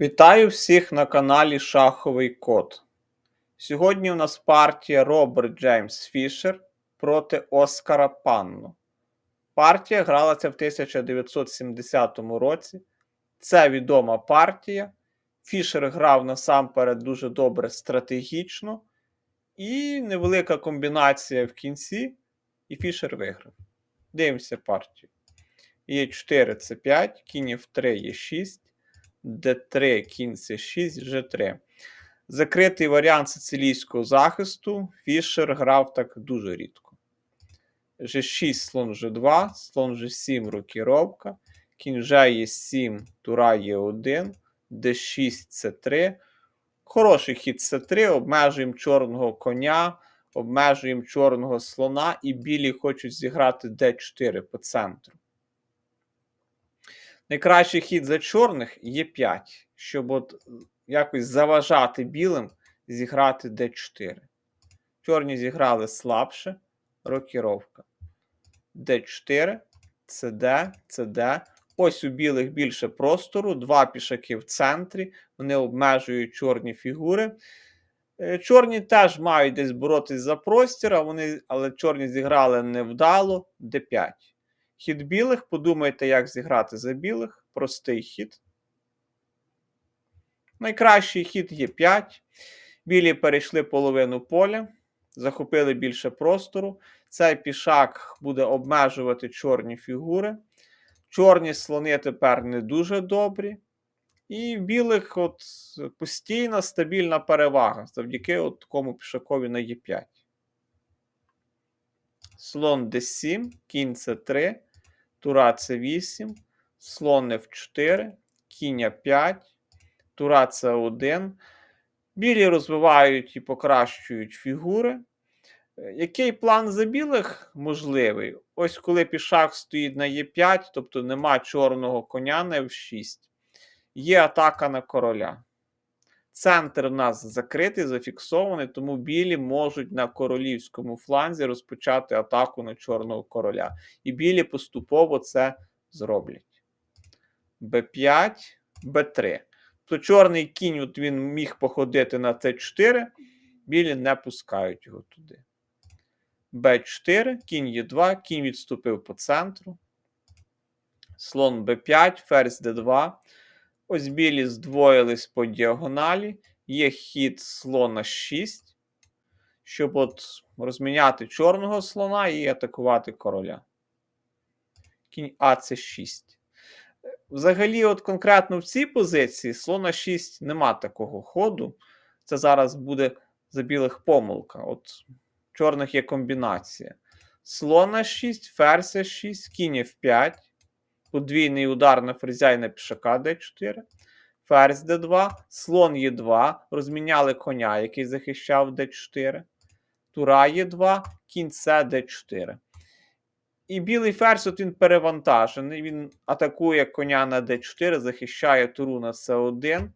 Вітаю всіх на каналі Шаховий Код. Сьогодні у нас партія Роберт Джеймс Фішер проти Оскара Панно. Партія гралася в 1970 році. Це відома партія. Фішер грав насамперед дуже добре стратегічно. І невелика комбінація в кінці, і Фішер виграв. Дивимося партію. Є 4 це 5, кінь F3 є 6. Д3, кінь С6, Ж3. Закритий варіант сицилійського захисту. Фішер грав так дуже рідко. Ж6, слон Ж2, слон Ж7, рокіровка. Кінь Ж є 7, тура є 1, Д6, С3. Хороший хід С3. Обмежуємо чорного коня, обмежуємо чорного слона, і білі хочуть зіграти Д4 по центру. Найкращий хід за чорних є 5, щоб от якось заважати білим зіграти d4. Чорні зіграли слабше. Рокіровка. d4, cd, cd. Ось у білих більше простору, два пішаки в центрі, вони обмежують чорні фігури. Е, чорні теж мають десь боротись за простір, а вони, але чорні зіграли невдало d5. Хід білих, подумайте, як зіграти за білих. Простий хід. Найкращий хід є 5. Білі перейшли половину поля, захопили більше простору. Цей пішак буде обмежувати чорні фігури. Чорні слони тепер не дуже добрі. І в білих от постійна стабільна перевага завдяки от такому пішакові на Е5. Слон d7, кінь c3, тура c8, слон f4, кінь 5, тура c1. Білі розвивають і покращують фігури. Е, який план за білих можливий? Ось коли пішак стоїть на Е5, тобто нема чорного коня на F6, є атака на короля. Центр у нас закритий, зафіксований, тому білі можуть на королівському фланзі розпочати атаку на чорного короля. І білі поступово це зроблять. Б5, Б3. То чорний кінь от він міг походити на Т4, білі не пускають його туди. Б4, кінь Е2, кінь відступив по центру. Слон Б5, ферзь Д2. Ось білі здвоїлись по діагоналі. Є хід слона 6, щоб от розміняти чорного слона і атакувати короля. Кінь А це 6. Взагалі, от конкретно в цій позиції слона 6 нема такого ходу. Це зараз буде за білих помилка. От чорних є комбінація. Слона 6, ферзь 6, кінь F5 подвійний удар на ферзя і на пішака d4, ферзь d2, слон Е2, розміняли коня, який захищав d4, тура Е2, кінь С d4. І білий ферзь от він перевантажений. Він атакує коня на d4, захищає туру на С1.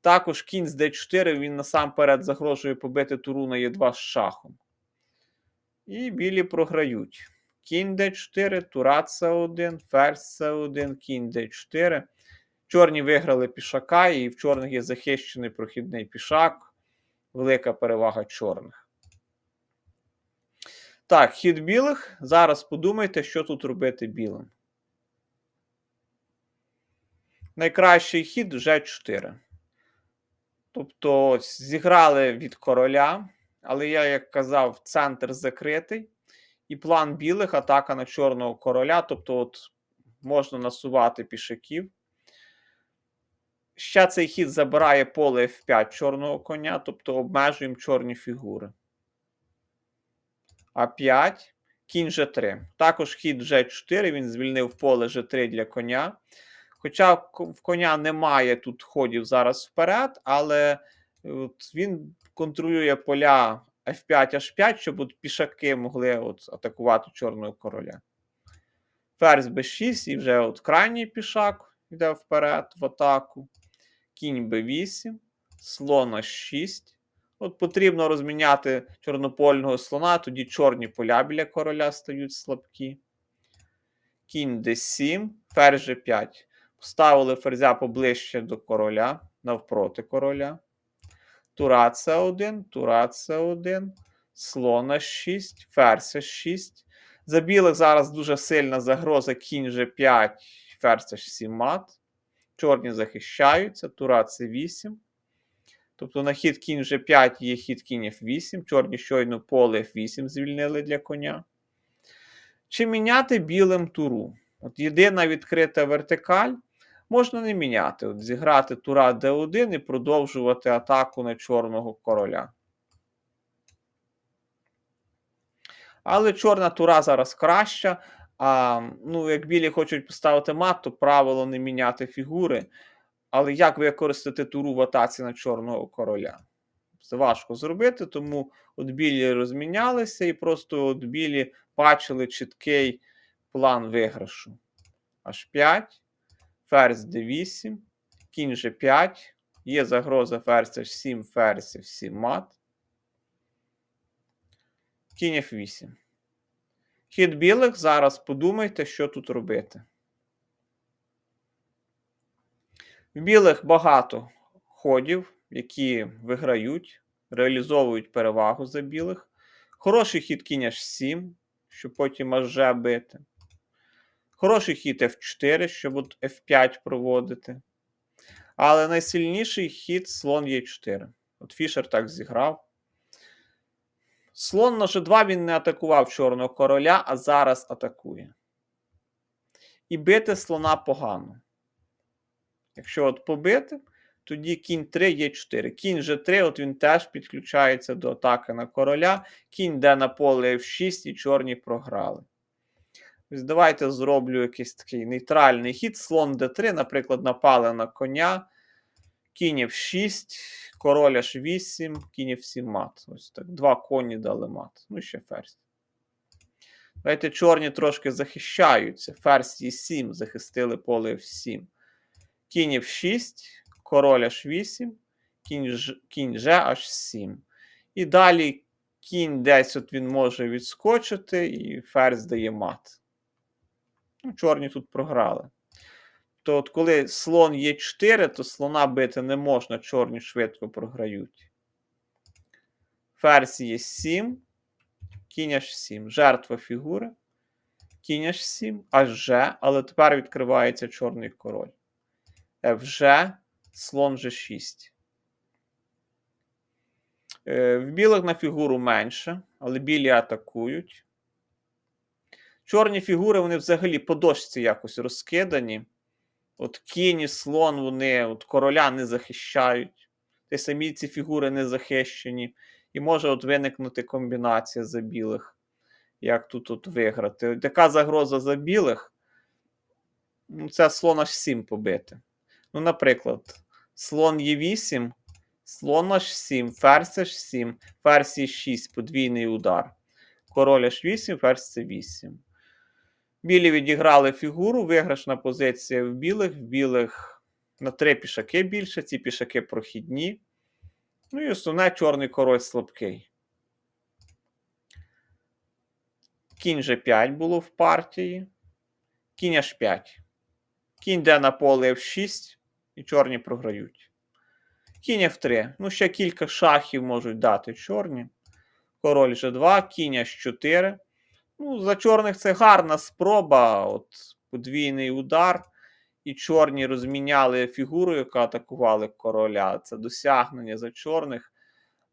Також кінь з d4 він насамперед загрожує побити туру на Е2 з шахом. І білі програють. Кінь d4, тура С1, ферзь С1, кінь d4. Чорні виграли пішака, і в чорних є захищений прохідний пішак. Велика перевага чорних. Так, хід білих. Зараз подумайте, що тут робити білим. Найкращий хід G4. Тобто зіграли від короля, але я, як казав, центр закритий. І план білих атака на чорного короля. Тобто, от можна насувати пішаків. Ще цей хід забирає поле F5 чорного коня, тобто обмежуємо чорні фігури. А5, кінь G3. Також хід G4, він звільнив поле G3 для коня. Хоча в коня немає тут ходів зараз вперед, але от він контролює поля F5 H5, щоб от пішаки могли от атакувати чорного короля. Ферзь b6 і вже от крайній пішак йде вперед в атаку. Кінь b8, слон h6. От Потрібно розміняти чорнопольного слона, тоді чорні поля біля короля стають слабкі. Кінь d7, ферзь g5. Ставили ферзя поближче до короля, навпроти короля. Тура С1, Тура С1, слон 6, ферзь 6. За білих зараз дуже сильна загроза кінь G5, ферзь H7 мат. Чорні захищаються, Тура С8. Тобто на хід кінь G5 є хід кінь F8. Чорні щойно поле F8 звільнили для коня. Чи міняти білим туру? От єдина відкрита вертикаль. Можна не міняти. От Зіграти тура d1 і продовжувати атаку на чорного короля. Але чорна тура зараз краща. А, ну, Як білі хочуть поставити мат, то правило не міняти фігури. Але як використати туру в атаці на чорного короля? Це важко зробити, тому от білі розмінялися і просто от білі бачили чіткий план виграшу. H5, ферзь d8, кінь G5, є загроза ферзь H7, ферзь F7 мат. Кінь F8. Хід білих зараз подумайте, що тут робити. В білих багато ходів, які виграють, реалізовують перевагу за білих. Хороший хід кінь H7, щоб потім аж бити. Хороший хід F4, щоб от F5 проводити. Але найсильніший хід слон Е4. От Фішер так зіграв. Слон на G2 він не атакував чорного короля, а зараз атакує. І бити слона погано. Якщо от побити, тоді кінь 3 є 4. Кінь G3, от він теж підключається до атаки на короля. Кінь йде на поле F6 і чорні програли. Ось Давайте зроблю якийсь такий нейтральний хід. Слон d3, наприклад, напали на коня. Кінь F6, король H8, кінь F7 мат. Ось так. Два коні дали мат. Ну, ще ферзь. Давайте чорні трошки захищаються. Ферзь E7 захистили поле F7. Кінь F6, король H8, кінь, кінь G H7. І далі кінь десь от він може відскочити, і ферзь дає мат. Ну, Чорні тут програли. То от коли слон є 4, то слона бити не можна, чорні швидко програють. Ферзь є 7, кінь H7. Жертва фігури. Кінь H7, H, але тепер відкривається чорний король. FG, слон G6. Е, В білих на фігуру менше, але білі атакують. Чорні фігури, вони взагалі по дошці якось розкидані. От кінь і слон, вони от короля не захищають. Та самі ці фігури не захищені. І може от виникнути комбінація за білих. Як тут от виграти? От яка загроза за білих? Ну, Це слон аж 7 побити. Ну, наприклад, слон Е8, слон H7, ферзь H7, ферзь Е6, подвійний удар. Король H8, ферзь C8. Білі відіграли фігуру, виграшна позиція в білих. В білих на три пішаки більше, ці пішаки прохідні. Ну і основне чорний король слабкий. Кінь G5 було в партії. Кінь H5. Кінь йде на поле F6, і чорні програють. Кінь F3. Ну, ще кілька шахів можуть дати чорні. Король G2, кінь H4. Ну, за чорних це гарна спроба. От подвійний удар. І чорні розміняли фігуру, яка атакували короля. Це досягнення за чорних.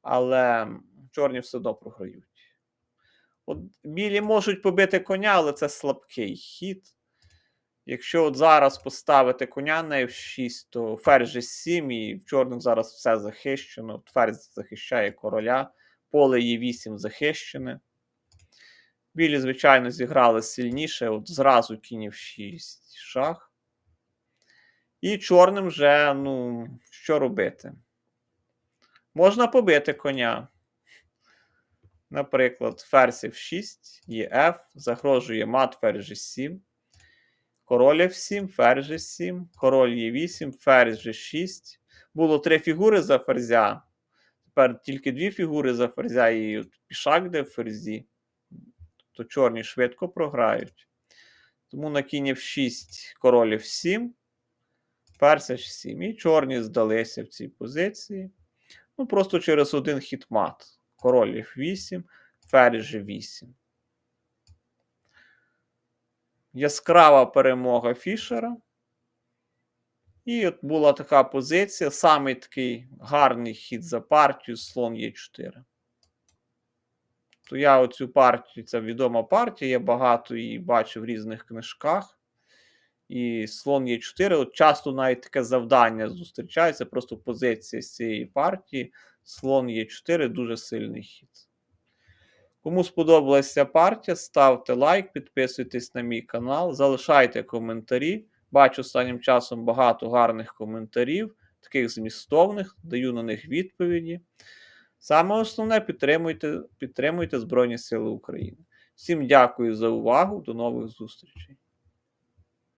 Але чорні все одно програють. От Білі можуть побити коня, але це слабкий хід. Якщо от зараз поставити коня на F6, то ферзь G7, і в чорних зараз все захищено. Ферзь захищає короля, поле Е8 захищене. Білі, звичайно, зіграли сильніше, от зразу кінь F6 шах. І чорним вже, ну, що робити? Можна побити коня. Наприклад, ферзь F6, ЄФ, загрожує мат ферзь G7. Король F7, ферзь G7, король Е8, ферзь G6. Було три фігури за ферзя. Тепер тільки дві фігури за ферзя і пішак де в ферзі. То чорні швидко програють. Тому на кінь F6 король F7. Ферзь H7. І чорні здалися в цій позиції. Ну, просто через один хід мат. Король F8, ферзь G8. Яскрава перемога Фішера. І от була така позиція, самий такий гарний хід за партію, слон Е4. То я оцю партію, це відома партія, я багато її бачив в різних книжках. І слон Е4, от часто навіть таке завдання зустрічається, просто позиція з цієї партії. Слон Е4 дуже сильний хід. Кому сподобалася партія, ставте лайк, підписуйтесь на мій канал, залишайте коментарі. Бачу останнім часом багато гарних коментарів, таких змістовних, даю на них відповіді. Саме основне підтримуйте, підтримуйте Збройні Сили України. Всім дякую за увагу, до нових зустрічей.